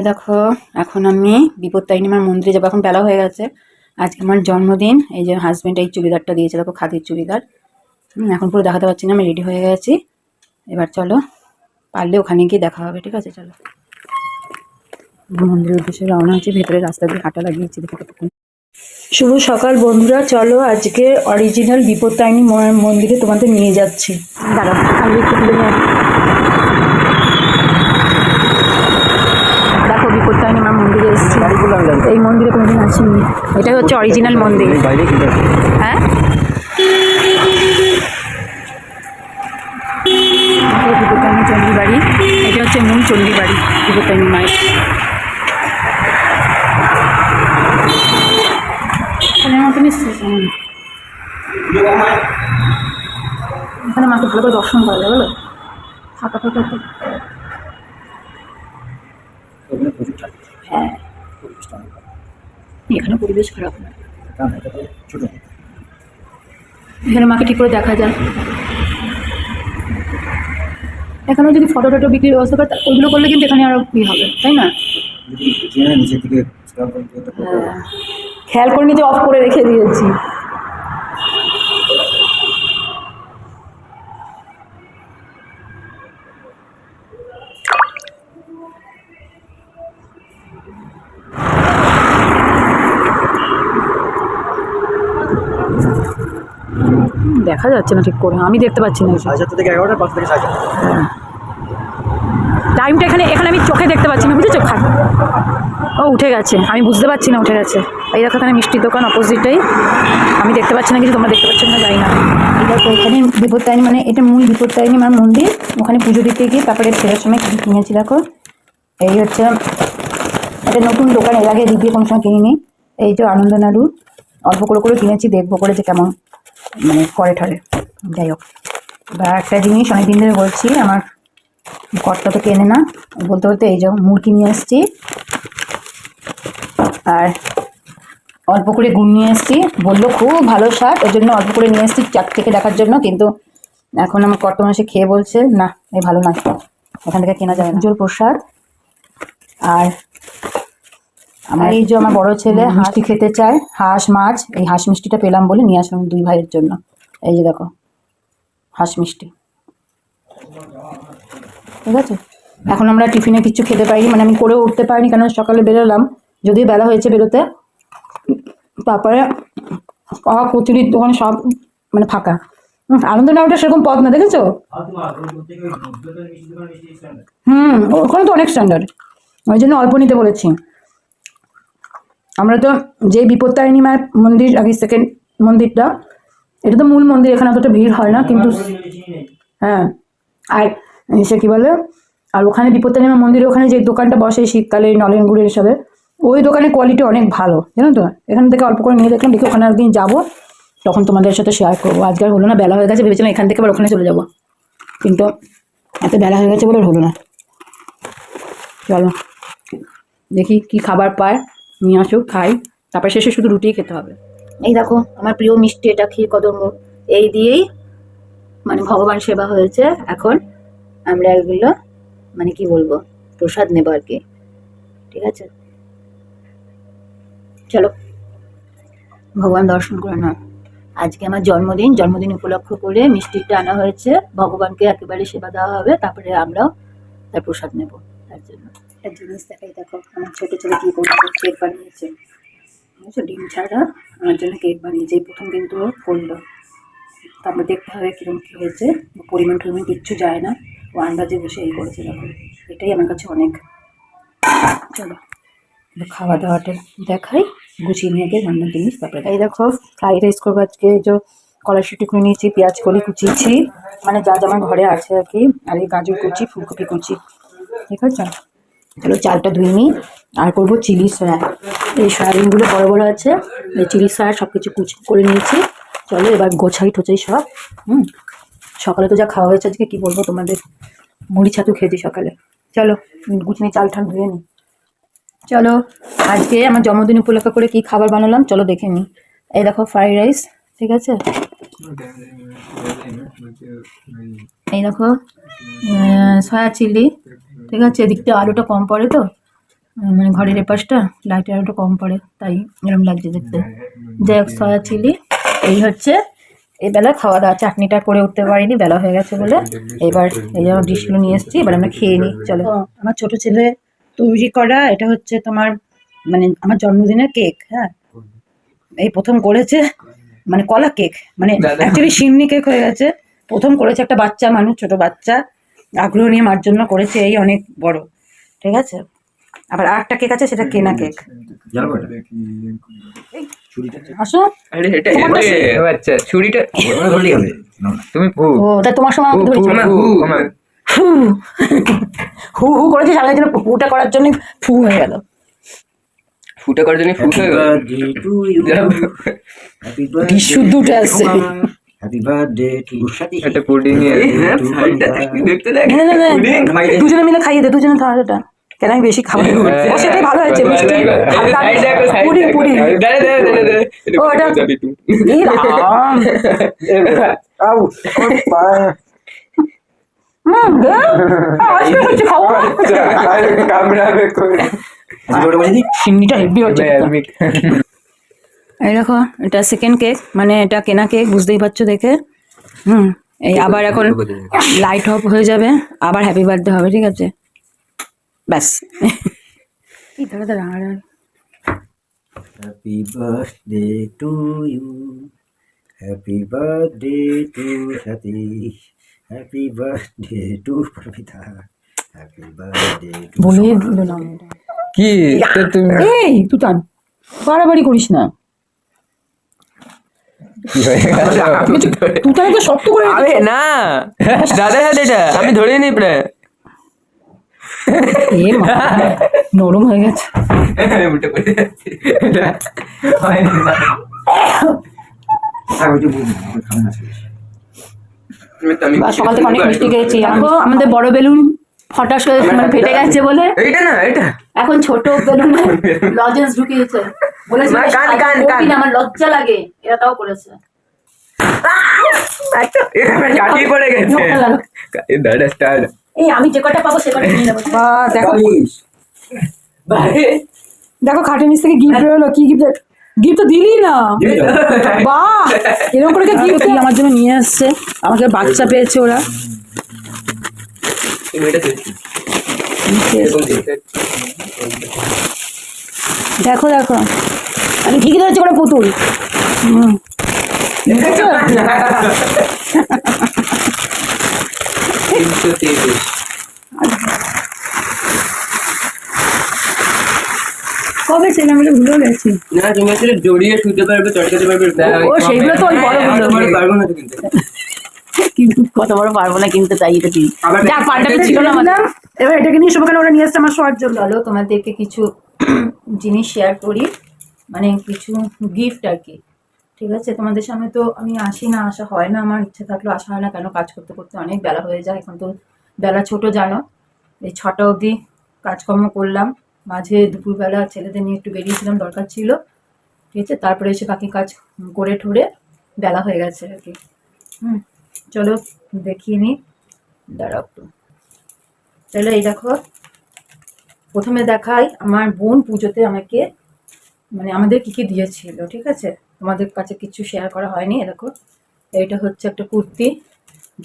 এই দেখো, এখন আমি বিপত্তারিণী আমার মন্দিরে যাব। এখন বেলা হয়ে গেছে। আজকে আমার জন্মদিন। এই যে হাজব্যান্ড এই চুড়িদারটা দিয়েছে, দেখো খাদির চুড়িদার। এখন পুরো দেখাতে পারছি না, আমি রেডি হয়ে গেছি। এবার চলো, পারলে ওখানে গিয়ে দেখা হবে, ঠিক আছে? চলো। মন্দিরের উদ্দেশ্যে রওনা হচ্ছে ভেতরে রাস্তা দিয়ে হাঁটা লাগিয়েছি, দেখে শুভ সকাল বন্ধুরা, চলো আজকে অরিজিনাল বিপত্তারিণী মন্দিরে তোমাদের নিয়ে যাচ্ছি। দাঁড়াও তুলে নিয়ে আসি। দেখো বিপত্তারিণী মা মন্দিরে এসেছি। এই মন্দিরে কোনোদিন আসিনি। এটাই হচ্ছে অরিজিনাল মন্দির? হ্যাঁ? এটা বিপত্তারিণী চণ্ডী বাড়ি এটা হচ্ছে মূল চণ্ডী বাড়ি বিপত্তারিণী মায়ের এখানে মাকে ভালো করে দর্শন করা যায় বলো। ফাঁকা ফাঁকা প্রচুর হ্যাঁ। এখানে পরিবেশ খারাপ না। কারণ এটা তো ছোট। এখানে মাকে ঠিক করে দেখা যায়। এখানেও যদি ফটো টটো বিক্রির ব্যবস্থা করে ওইগুলো করলে কিন্তু এখানে আরও ই হবে তাই না? হ্যাঁ। খেয়াল করে নিতে অফ করে রেখে দিয়েছি হুম, দেখা যাচ্ছে না ঠিক করে। আমি দেখতে পাচ্ছি না টাইমটা এখানে এখানে আমি চোখে দেখতে পাচ্ছি না বুঝেছ? খা ও উঠে গেছে। আমি বুঝতে পারছি না উঠে গেছে। এই দেখো এখানে মিষ্টির দোকান অপোজিটেই আমি দেখতে পাচ্ছি না কিছু তোমরা দেখতে পাচ্ছ না যাই না। দেখো এখানে বিপত্তারিণী মানে এটা মূল বিপত্তারিণী আমার মন্দির। ওখানে পুজো দিতে গিয়ে তারপরে ফেরার সময় কিছু কিনেছি দেখো। এই হচ্ছে একটা নতুন দোকান এর আগে দ্বিতীয় কোনো সময় কিনিনি। এই যে আনন্দ নাড়ু অল্প করে করে কিনেছি দেখব করে যে কেমন। মানে করে ঠরে যাই হোক বা একটা জিনিস অনেকদিন ধরে বলছি আমার কর্তা তো কেনে না। বলতে বলতে এই যে মুরগি নিয়ে এসেছি আর অল্প করে গুড় নিয়ে এসেছি বলল খুব ভালো স্বাদ ওই জন্য অল্প করে নিয়ে এসেছি চার থেকে দেখার জন্য কিন্তু এখন আমার কর্তা মাসে খেয়ে বলছে না এই ভালো না এখান থেকে কেনা যায় না। জোর প্রসাদ। আর আমার এই যে আমার বড় ছেলে মিষ্টি খেতে চায় হাঁস মাছ এই হাঁস মিষ্টিটা পেলাম বলে নিয়ে আসলাম দুই ভাইয়ের জন্য। এই যে দেখো হাঁস মিষ্টি। ঠিক আছে? এখন আমরা টিফিনে কিছু খেতে পারিনি মানে আমি করেও উঠতে পারিনি কেন সকালে বেরোলাম। যদিও বেলা হয়েছে বেরোতে তারপরে পাওয়া কচুরির দোকানে সব মানে ফাঁকা। হুম, আনন্দনগরটা সেরকম পথ না দেখেছ? হুম ওখানে তো অনেক স্ট্যান্ডার্ড ওই জন্য অল্প নিতে বলেছি। আমরা তো যে বিপত্তারিণী মায়ের মন্দির আগে সেকেন্ড মন্দিরটা এটা তো মূল মন্দির এখানে অতটা ভিড় হয় না কিন্তু হ্যাঁ আর সে কী বলে আর ওখানে বিপত্তারিণী মায়ের মন্দিরে ওখানে যে দোকানটা বসে শীতকালে নলেন গুড়ের হিসাবে ওই দোকানের কোয়ালিটি অনেক ভালো জানো তো? এখান থেকে অল্প করে নিয়ে দেখলাম দেখি ওখানে একদিন যাব তখন তোমাদের সাথে শেয়ার করব। আজকে আর হলো না বেলা হয়ে গেছে ভেবেছিলাম এখান থেকে আবার ওখানে চলে যাব। কিন্তু এত বেলা হয়ে গেছে বলে হলো না। চলো দেখি কি খাবার পায়। নিয়ে আসুক, খাই। তারপর শেষে শুধু রুটিই খেতে হবে। এই দেখো, আমার প্রিয় মিষ্টি এটা ক্ষীর কদম্ব। এই দিয়েই মানে ভগবান সেবা হয়েছে। এখন আমরা এগুলো মানে কি বলব, প্রসাদ নেব আর কি। ঠিক আছে? চলো, ভগবান দর্শন করে নাও। আজকে আমার জন্মদিন। জন্মদিন উপলক্ষ করে মিষ্টিটা আনা হয়েছে। ভগবানকে একেবারে সেবা দেওয়া হবে। তারপরে আমরাও তার প্রসাদ নেব তার জন্য। একটা জিনিস দেখাই, দেখো, আমার ছোটো ছেলে কী করছে কেক বানিয়েছে। বুঝছ ডিম ছাড়া আমার জন্য কেক বানিয়েছে। এই প্রথম কিন্তু করল তারপর দেখতে হবে কীরকম কী হয়েছে। পরিমাণ টরিমাণ কিচ্ছু যায় না। ও আন্দাজে বসে এই করেছে, দেখো। এটাই আমার কাছে অনেক। চলো খাওয়া দাওয়াটা দেখাই, গুছিয়ে নিয়ে গিয়ে রান্নার জিনিস তারপরে এই দেখো, ফ্রাইড রাইস করব আজকে। যে কড়াইশুটি করে নিয়েছি, পেঁয়াজ কলি কুচিয়েছি। মানে যা যা আমার ঘরে আছে আর কি। আর এই গাজর কুচি, ফুলকপি কুচি। ঠিক আছে চলো চালটা ধুয়ে নিই। আর করব চিলি সয়া। এই সয়াবিনগুলো বড় বড় আছে। এই চিলি সয়া সব কিছু কুচি করে নিয়েছি। চলো, এবার গোছাই টোছাই সব। হুম? সকালে তো যা খাওয়া হয়েছে, আজকে কী বলব তোমাদের? মুড়ি ছাতু খেয়েছি সকালে। চলো, গুছিয়ে চাল ঠাল ধুয়ে নিই। চলো, আজকে আমার জন্মদিন উপলক্ষ করে কি খাবার বানালাম? চলো দেখে নিই। এই দেখো ফ্রাইড রাইস ঠিক আছে? এই দেখো সয়া চিলি। ঠিক আছে এদিকটা আলুটা কম পড়ে তো মানে ঘরের এপাশটা লাইটের একটু কম পড়ে তাই এরকম লাগছে দেখতে। যাই হোক সয়া চিলি এই হচ্ছে এই বেলা খাওয়া দাওয়া চাটনিটা করে উঠতে পারিনি বেলা হয়ে গেছে বলে। এবার এই যেমন ডিশগুলো নিয়ে এসেছি এবার আমরা খেয়ে নিই চলো। আমার ছোট ছেলে তৈরি করা এটা হচ্ছে তোমার মানে আমার জন্মদিনের কেক হ্যাঁ? এই প্রথম করেছে মানে কলা কেক মানে অ্যাকচুয়ালি সিমনি কেক হয়ে গেছে। প্রথম করেছে একটা বাচ্চা মানুষ ছোট বাচ্চা। আগ্রহ নিয়ে মার জন্য করেছে এই অনেক বড়। ঠিক আছে? আবার আর একটা কেক আছে সেটা কেনা কেক জানো এটা ছুরিটা আসো। আচ্ছা ছুরিটা ওরা ধরলেই হবে না না। তুমি ও তা তোমার সময় ফু আমাকে ফু ফু ফু হু হু করেছে জন্য ফুটা করার জন্য ফু হয়ে গেল। ফুটা করার জন্য ফুট হয়ে গেল। হ্যাপি বার্থডে টু সাথী একটা হ্যাঁ, দুজনে মিলে খাইয়ে দে দুজনে এটা। কেন আমি বেশি খাব? ও সেটাই ভালো হয়েছে মিষ্টি। দাঁড়া দাঁড়া ও, এটা- এই রাম। আউ সিমনিটা হেভি হচ্ছে এই দেখো এটা সেকেন্ড কেক মানে এটা কেনা কেক বুঝতেই পারছ দেখে? হুম এই আবার এখন লাইট অফ হয়ে যাবে আবার হ্যাপি বার্থডে হবে ঠিক আছে? ব্যাস। কি দাঁড়া দাঁড়া আর। Happy birthday to you happy birthday to Sathi happy birthday to Paromita happy birthday to বলে দিল না। কি? তো তুমি এই তুই বাড়াবাড়ি করিস না। তুই তো শক্ত করে আরে না দাদার হাত এটা আমি ধরে নি প্রায় নরম হয়ে গেছে। সকাল থেকে অনেক মিষ্টি খেয়েছি আমাদের বড় বেলুন। ফটাস করে মানে ফেটে গেছে বলে? এইটা না এটা এখন ছোট বেলুন লজেন্স ঢুকিয়েছে। বলেছে না, কান, কান, কান। আমার লজ্জা লাগে এরা তাও করেছে। আমি যে কটা পাবো সে কটা নিয়ে নেব। বা দেখো। দেখো খাটের নিচ থেকে গিফট বেরোলো কি গিফট গিফট তো দিলি না? বাহ! এরকম করে গিফট কি? আমার জন্য নিয়ে আসছে। আমাকে বাচ্চা পেয়েছে ওরা। এটা দেখো দেখো। আমি ঠিকই ধরেছি করে পুতুল। হুম। কবে ছিলাম তো ভুলে গেছি? না তুমি আসলে জড়িয়ে শুতে পারবে চটকাতে পারবে ও, সেইগুলো তো ওই বড়গুলো। তোমার পারব না কিন্তু। কিন্তু কত বড় পারব না কিনতে তাই এটা দিই যা পাল্টাতে ছিল না আমাদের এবার এটাকে নিয়ে সবাইকে ওরা নিয়ে আসছে আমার শোয়ার জন্য? চলো তোমাদেরকে কিছু জিনিস শেয়ার করি। মানে কিছু গিফট আর কি। ঠিক আছে? তোমাদের সামনে তো আমি আসি না আসা হয় না। আমার ইচ্ছে থাকলেও আসা হয় না কেন? কাজ করতে করতে অনেক বেলা হয়ে যায়। এখন তো বেলা ছোট জানো। এই ছটা অবধি কাজকর্ম করলাম। মাঝে দুপুরবেলা ছেলেদের নিয়ে একটু বেরিয়েছিলাম দরকার ছিল। ঠিক আছে? তারপরে এসে বাকি কাজ করে ঠোরে বেলা হয়ে গেছে আর কি। হুম। চলো দেখিয়ে নিই দাঁড়াও চলো এই দেখো। প্রথমে দেখাই আমার বোন পুজোতে আমাকে মানে আমাদের কী কী দিয়েছিল, ঠিক আছে? তোমাদের কাছে কিছু শেয়ার করা হয়নি দেখো। এইটা হচ্ছে একটা কুর্তি।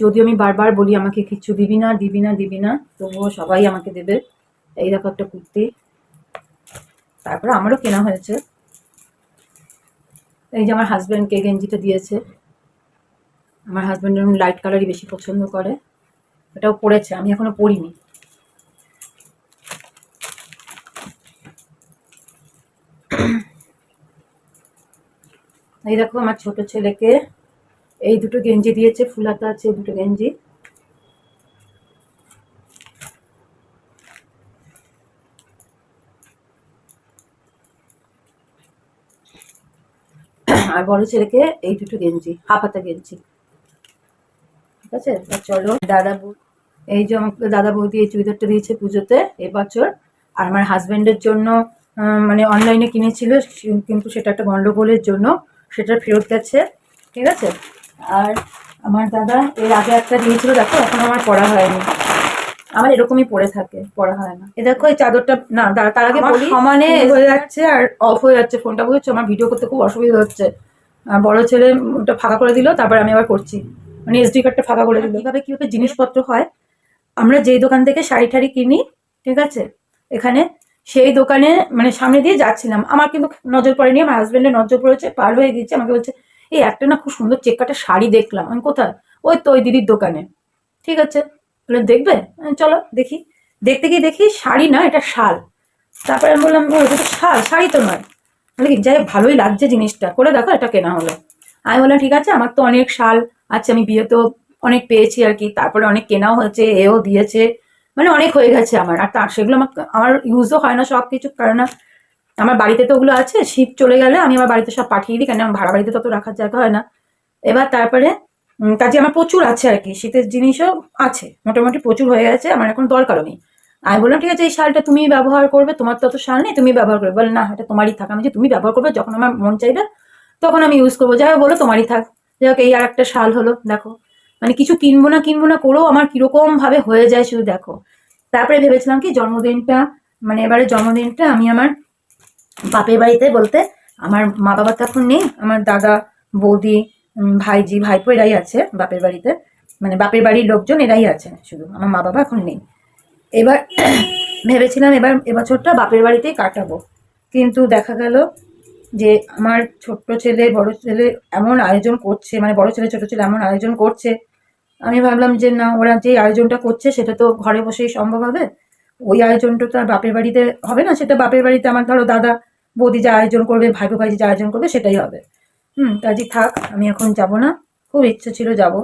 যদিও আমি বারবার বলি আমাকে কিছু দিবি না দিবি না দিবি না, তবুও সবাই আমাকে দেবে। এই দেখো একটা কুর্তি। তারপরে আমারও কেনা হয়েছে। এই যে আমার হাজব্যান্ডকে গেঞ্জিটা দিয়েছে। আমার হাজব্যান্ড এরকম লাইট কালারই বেশি পছন্দ করে। এটাও পরেছে আমি এখনও পরিনি এই দেখো আমার ছোট ছেলেকে, এই দুটো গেঞ্জি দিয়েছে ফুলাতা আছে, দুটো গেঞ্জি। আর বড় ছেলেকে এই দুটো গেঞ্জি হাফাতা গেঞ্জি। ঠিক আছে? চলো দাদা বউ এই যে আমাকে দাদা বৌদি এই চুড়িদারটা দিয়েছে পুজোতে এবছর আর আমার হাজব্যান্ডের জন্য মানে অনলাইনে কিনেছিল কিন্তু সেটা একটা গন্ডগোলের জন্য সেটা ফেরত গেছে ঠিক আছে? আর আমার দাদা এর আগে একটা দিয়েছিল দেখো এখন আমার পড়া হয়নি। আমার এরকমই পড়ে থাকে পড়া হয় না। এ দেখো এই চাদরটা না তার আগে বলি সমানে হয়ে যাচ্ছে আর অফ হয়ে যাচ্ছে ফোনটা বুঝেছ? আমার ভিডিও করতে খুব অসুবিধা হচ্ছে। বড় ছেলে ওটা ফাঁকা করে দিল তারপর আমি আবার করছি। মানে এসডি কার্ডটা ফাঁকা করে দিল। কীভাবে কীভাবে জিনিসপত্র হয়? আমরা যেই দোকান থেকে শাড়ি ঠাড়ি কিনি, ঠিক আছে? এখানে সেই দোকানে মানে সামনে দিয়ে যাচ্ছিলাম। আমার কিন্তু নজর পড়েনি, আমার হাজব্যান্ডের নজর পড়েছে, পার হয়ে গেছে আমাকে বলছে, এই একটা না খুব সুন্দর চেক কাটা শাড়ি দেখলাম। আমি কোথায়? ওই তো ওই দিদির দোকানে। ঠিক আছে? বলে, দেখবে? চলো, দেখি। দেখতে গিয়ে দেখি শাড়ি না, এটা শাল। তারপরে আমি বললাম ও এটা তো শাল, শাড়ি তো নয়। বলে কি, যাই ভালোই লাগছে জিনিসটা। করে দেখো, এটা কেনা হলো। আমি বললাম, ঠিক আছে, আমার তো অনেক শাল আছে আমি বিয়ে তো অনেক পেয়েছি আর কি, তারপরে অনেক কেনাও হয়েছে, এও দিয়েছে মানে অনেক হয়ে গেছে আমার, আর তার সেগুলো আমার আমার ইউজও হয় না সব কিছু কারণ আমার বাড়িতে তো ওগুলো আছে শীত চলে গেলে আমি আমার বাড়িতে সব পাঠিয়ে দিই, কেন আমার ভাড়া বাড়িতে তত রাখার জায়গা হয় না। এবার তারপরে কাজে আমার প্রচুর আছে আর কি, শীতের জিনিসও আছে, মোটামুটি প্রচুর হয়ে গেছে, আমার এখন দরকারও নেই। আমি বললাম, ঠিক আছে, এই শালটা তুমি ব্যবহার করবে, তোমার তত শাল নেই, তুমি ব্যবহার করবে। বলে, না, এটা তোমারই থাক। আমি যে, তুমি ব্যবহার করবে, যখন আমার মন চাইবে, তখন আমি ইউজ করব। যাই বলো তোমারই থাক। যাই হোক, এই আর একটা শাল হলো, দেখো। মানে কিছু কিনবো না কিনবো না করেও আমার কীরকম ভাবে হয়ে যায় শুধু দেখো। তারপরে ভেবেছিলাম কি, জন্মদিনটা মানে এবারে জন্মদিনটা আমি আমার বাপের বাড়িতে বলতে আমার মা বাবা তো এখন নেই, আমার দাদা, বৌদি ভাইজি, ভাইপো এরাই আছে বাপের বাড়িতে। মানে বাপের বাড়ির লোকজন এরাই আছে শুধু, আমার মা বাবা এখন নেই। এবার ভেবেছিলাম এবার এবছরটা বাপের বাড়িতেই কাটাবো। কিন্তু দেখা গেল যে আমার ছোট্ট ছেলে, বড় ছেলে এমন আয়োজন করছে মানে বড় ছেলে, ছোট ছেলে এমন আয়োজন করছে। আমি ভাবলাম যে না, ওরা যে আয়োজনটা করছে সেটা তো ঘরে বসেই সম্ভব হবে। ওই আয়োজনটা তো আর বাপের বাড়িতে হবে না, সেটা বাপের বাড়িতে আমার ধরো দাদা, বৌদি যা আয়োজন করবে, ভাইপো ভাইজি যা আয়োজন করবে সেটাই হবে। হুম কাজে থাক, আমি এখন যাব না। খুব ইচ্ছে ছিল যাব।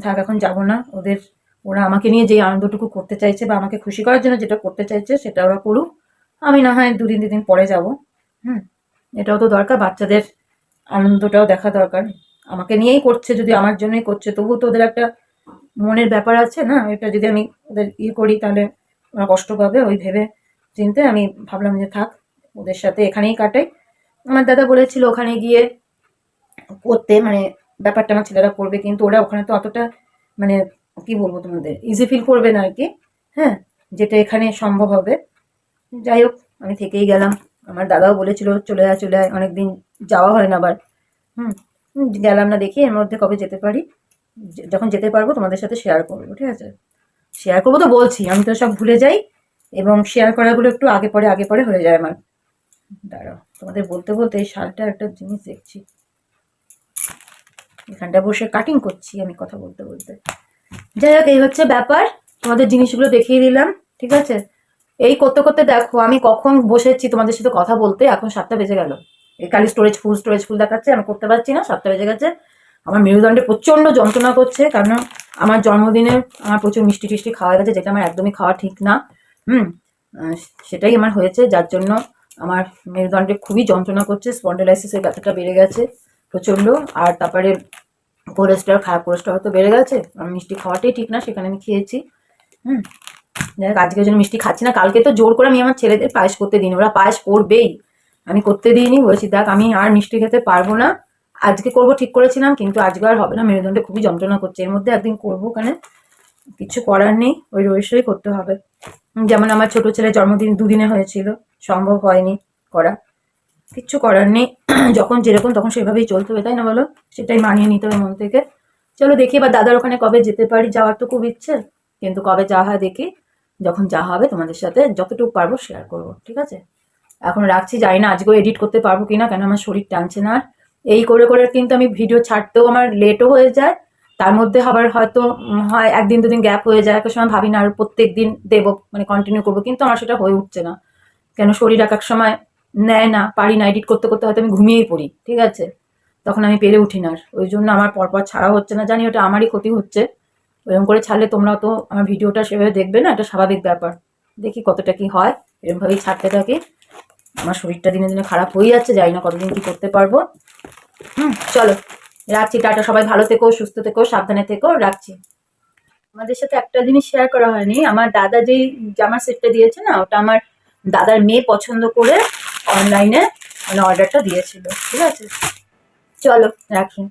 থাক, এখন যাব না। ওদের, ওরা আমাকে নিয়ে যে আনন্দটুকু করতে চাইছে বা আমাকে খুশি করার জন্য যেটা করতে চাইছে সেটা ওরা করুক। আমি না হয় দুদিন দুদিন পরে যাব। হুম। এটাও তো দরকার, বাচ্চাদের আনন্দটাও দেখা দরকার। আমাকে নিয়েই করছে, যদি আমার জন্যই করছে, তবুও তো ওদের একটা মনের ব্যাপার আছে না? এটা যদি আমি ওদের ইয়ে করি, তাহলে ওরা কষ্ট পাবে ওই ভেবে চিনতে। আমি ভাবলাম যে থাক, ওদের সাথে এখানেই কাটাই। আমার দাদা বলেছিল ওখানে গিয়ে করতে মানে ব্যাপারটা আমার ছেলেরা করবে, কিন্তু ওরা ওখানে তো অতটা মানে কি বলব তোমাদের ইজি ফিল করবে না আর কি। হ্যাঁ যেটা এখানে সম্ভব হবে। যাই হোক, আমি থেকেই গেলাম। আমার দাদাও বলেছিল চলে আয় চলে আয় অনেকদিন যাওয়া হয় না আবার। হুম হুম, গেলাম না দেখি এর মধ্যে কবে যেতে পারি। যখন যেতে পারব তোমাদের সাথে শেয়ার করব ঠিক আছে? শেয়ার করব তো বলছি আমি তো সব ভুলে যাই এবং শেয়ার করাগুলো একটু আগে পরে আগে পরে হয়ে যায় আমার। দাঁড়াও তোমাদের বলতে বলতে এই শালটা একটা জিনিস দেখছি। এখানটা বসে কাটিং করছি আমি কথা বলতে বলতে। যাই হোক এই হচ্ছে ব্যাপার। তোমাদের জিনিসগুলো দেখিয়ে দিলাম ঠিক আছে? এই করতে করতে দেখো, আমি কখন বসেছি তোমাদের সাথে কথা বলতে, এখন সাতটা বেজে গেল। এই খালি স্টোরেজ ফুল স্টোরেজ ফুল দেখাচ্ছে, আমি করতে পারছি না, সাতটা বেজে গেছে। আমার মেরুদণ্ডে প্রচণ্ড যন্ত্রণা করছে, কারণ আমার জন্মদিনে আমার প্রচুর মিষ্টি টিষ্টি খাওয়া গেছে, যেটা আমার একদমই খাওয়া ঠিক না। হুম সেটাই আমার হয়েছে, যার জন্য আমার মেরুদণ্ডে খুবই যন্ত্রণা করছে স্পন্ডেলাইসিসের ব্যথাটা বেড়ে গেছে প্রচণ্ড, আর তারপরে কোলেস্ট্রল খারাপ কোলেস্ট্রল হয়তো বেড়ে গেছে আমার মিষ্টি খাওয়াটাই ঠিক না, সেখানে আমি খেয়েছি। হুম যাই হোক আজকের জন্য মিষ্টি খাচ্ছি না, কালকে তো জোর করে আমি আমার ছেলেদের পায়েস করতে দিইনি, ওরা পায়েস করবেই। আমি করতে দিইনি, বলেছি, দেখ, আমি আর মিষ্টি খেতে পারব না। আজকে করব ঠিক করেছিলাম, কিন্তু আজকে আর হবে না, মেরুদণ্ডে খুবই যন্ত্রণা করছে। এর মধ্যে একদিন করব ওখানে কিছু করার নেই, ওই রয়েসই করতে হবে। যেমন আমার ছোট ছেলে জন্মদিন দুদিনে হয়েছিল, সম্ভব হয়নি করা। কিচ্ছু করার নেই, যখন যেরকম তখন সেভাবেই চলতে হবে, তাই না বলো? সেটাই মানিয়ে নিতে হবে মন থেকে। চলো দেখি, এবার দাদার ওখানে কবে যেতে পারি, যাওয়ার তো খুব ইচ্ছে, কিন্তু কবে যাওয়া হয় দেখি। যখন যা হবে তোমাদের সাথে যতটুকু পারব শেয়ার করব, ঠিক আছে? এখন রাখছি, জানি না আজকেও এডিট করতে পারব কিনা, কেন আমার শরীর টানছে না এই করে করে কিন্তু আমি ভিডিও ছাড়তেও আমার লেটও হয়ে যায়, তার মধ্যে আবার হয়তো হয় একদিন দুদিন গ্যাপ হয়ে যায় একটা সময় ভাবি না আর প্রত্যেক দিন দেবো মানে কন্টিনিউ করব, কিন্তু আমার সেটা হয়ে উঠছে না। কেন শরীর এক এক সময় নেয় না, পারি না এডিট করতে করতে, হয়তো আমি ঘুমিয়েই পড়ি, ঠিক আছে? তখন আমি পেরে উঠি না ওই জন্য আমার পরপর ছাড়া হচ্ছে না, জানি ওটা আমারই ক্ষতি হচ্ছে। এরকম করে ছাড়লে তোমরা তো আমার ভিডিওটা সেভাবে দেখবে না, এটা স্বাভাবিক ব্যাপার। দেখি কতটা কি হয় এরকমভাবেই ছাড়তে থাকি। আমার শরীরটা দিনে দিনে খারাপ হয়ে যাচ্ছে, জানি না কতদিন কি করতে পারব। হুম, চলো, রাখছি, টাটা, সবাই ভালো থেকো, সুস্থ থেকো, সাবধানে থেকো, রাখছি। আমাদের সাথে একটা জিনিস শেয়ার করা হয়নি, আমার দাদা যেই জামার সেটটা দিয়েছে না, ওটা আমার দাদার মেয়ে পছন্দ করে অনলাইনে মানে অর্ডারটা দিয়েছিল, ঠিক আছে? চলো, রাখি।